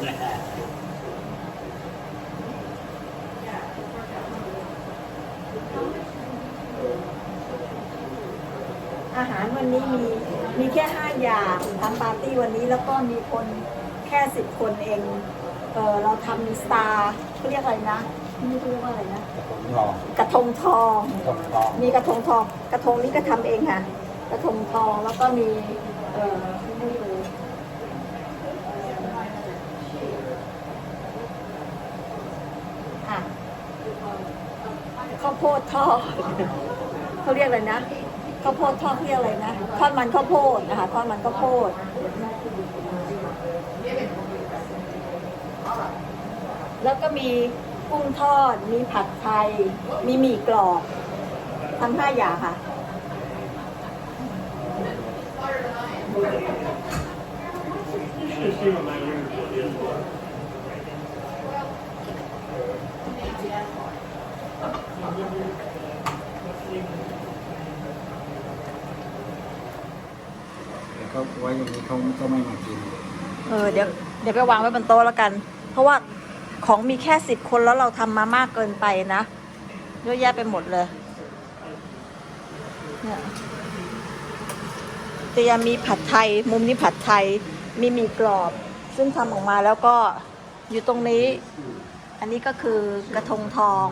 อาหารวันนี้มีมีแค่ห้าอย่างทำปาร์ตี้วันนี้แล้วก็มีคนแค่สิบคนเองเออเราทำสตาร์เขาเรียกอะไรนะนี่เขรียว่าอะไรนะกระทงทอง กระทงทองมีกระทงทอง กระทงนี้ก็ทำเองค่ะ กระทงทองแล้วก็มีเออ ข้าวโพดทอดเขาเรียกอะไรนะข้าวโพดทอดเรียกอะไรนะทอดมันข้าวโพดนะคะทอดมันข้าวโพดแล้วก็มีกุ้งทอด มีผัดไทย มีหมี่กรอบทำห้าอย่างค่ะแต่ เขาไว้อย่างนี้เขาก็ไม่มากิน เออเดี๋ยวเดี๋ยวไปวางไว้บนโต๊ะแล้วกัน เพราะว่าของมีแค่สิบคนแล้วเราทำมามากเกินไปนะเยอะแยะไปหมดเลยเนี่ยแต่ยังมีผัดไทย มุมนี้ผัดไทย มีหมี่กรอบ ซึ่งทำออกมาแล้วก็อยู่ตรงนี้ อันนี้ก็คือกระทงทอง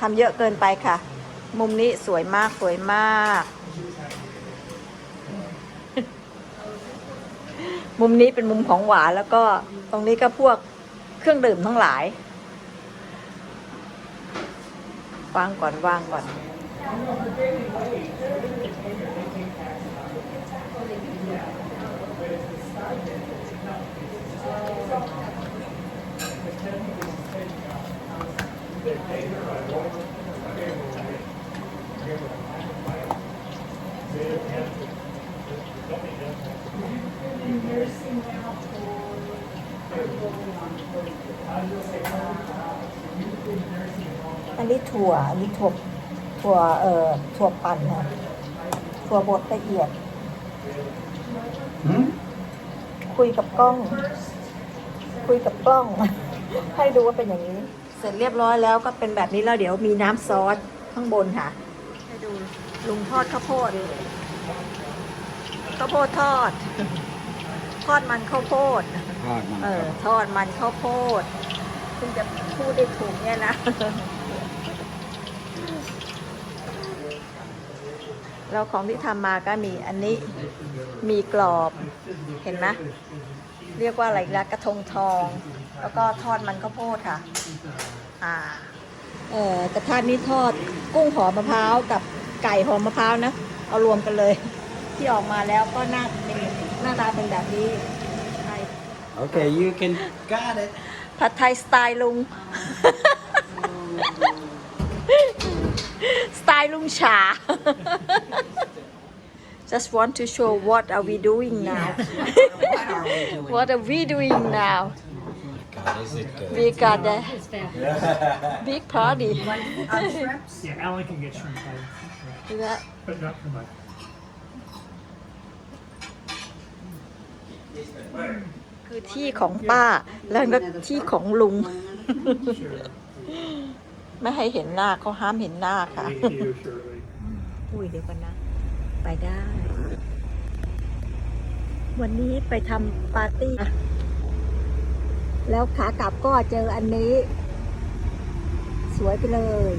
ทำเยอะเกินไปค่ะ มุมนี้สวยมากสวยมาก มุมนี้เป็นมุมของหวานแล้วก็ตรงนี้ก็พวกเครื่องดื่มทั้งหลายวางก่อนวางก่อน อันนี้ถั่ว อันนี้ถั่ว ถั่ว เอ่อ ถั่วปั่นค่ะ ถั่วบดละเอียดหืมคุยกับกล้อง คุยกับกล้อง ให้ดูว่าเป็นอย่างนี้ เสร็จเรียบร้อยแล้วก็เป็นแบบนี้แล้วเดี๋ยวมีน้ำซอสข้างบนค่ะ ให้ดู ลุงทอดข้าวโพดข้าวโพดทอด ทอดมันข้าวโพด ทอดมันเอคอรับทอดมันข้าวโพดซึ่งจะพูดได้ถูกเนี่ยนะแล้วของที่ทำมาก็มีอันนี้มีกรอบเห็นไหมเรียกว่าอะไรละกระทงทอง แล้วก็ทอดมันข้าวโพดค่ะ อ่า เอ่อกระทะนี้ทอดกุ้งหอมมะพร้าวกับไก่หอมมะพร้าวนะ เอารวมกันเลย ที่ออกมาแล้วก็หน้าเป็นห น้าตาเป็นแบบนี้ใช่ โอเค you can got it ผัดไทยสไตล์ลุง สไตล์ลุงฉา just want to show what are we doing now what are we doing now God is it good we got a It's fabulous. big party Yeah, Alan can get shrimp pie, Is that- but not for much. คือที่ของป้าแล้วก็ที่ของลุง Sure. ไม่ให้เห็นหน้าเขาห้ามเห็นหน้าค่ะ Leave to you shortly. อุ้ยเดี๋ยวกันนะ ไปได้ วันนี้ไปทำปาร์ตี้ แล้วขากลับก็เจออันนี้ สวยไปเลย